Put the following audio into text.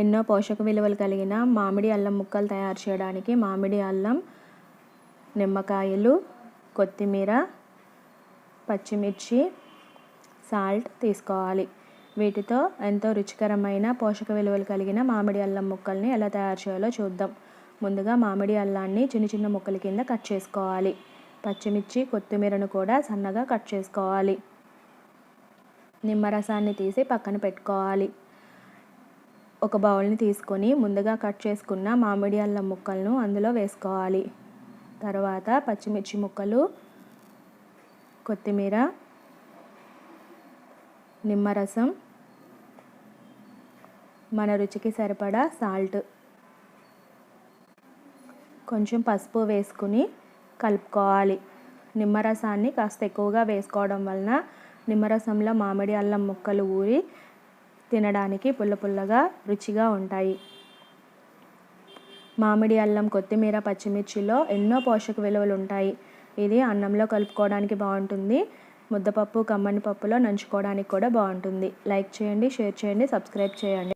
ఎన్నో పోషక విలువలు కలిగిన మామిడి అల్లం ముక్కలు తయారు చేయడానికి మామిడి అల్లం నిమ్మకాయలు కొత్తిమీర పచ్చిమిర్చి సాల్ట్ తీసుకోవాలి. వీటితో ఎంతో రుచికరమైన పోషక విలువలు కలిగిన మామిడి అల్లం ముక్కల్ని ఎలా తయారు చేయాలో చూద్దాం. ముందుగా మామిడి అల్లాన్ని చిన్న చిన్న ముక్కల కింద కట్ చేసుకోవాలి. పచ్చిమిర్చి కొత్తిమీరను కూడా సన్నగా కట్ చేసుకోవాలి. నిమ్మరసాన్ని తీసి పక్కన పెట్టుకోవాలి. ఒక బౌల్ని తీసుకొని ముందుగా కట్ చేసుకున్న మామిడి అల్లం ముక్కలను అందులో వేసుకోవాలి. తర్వాత పచ్చిమిర్చి ముక్కలు కొత్తిమీర నిమ్మరసం మన రుచికి సరిపడా సాల్ట్. కొంచెం పసుపు వేసుకుని కలుపుకోవాలి. నిమ్మరసాన్ని కాస్త ఎక్కువగా వేసుకోవడం వలన నిమ్మరసంలో మామిడి అల్లం ముక్కలు ఊరి తినడానికి పుల్ల పుల్లగా రుచిగా ఉంటాయి. మామిడి అల్లం కొత్తిమీర పచ్చిమిర్చిలో ఎన్నో పోషక విలువలు ఉంటాయి. ఇది అన్నంలో కలుపుకోవడానికి బాగుంటుంది. ముద్దపప్పు కమ్మని పప్పులో నంచుకోవడానికి కూడా బాగుంటుంది. లైక్ చేయండి షేర్ చేయండి సబ్స్క్రైబ్ చేయండి.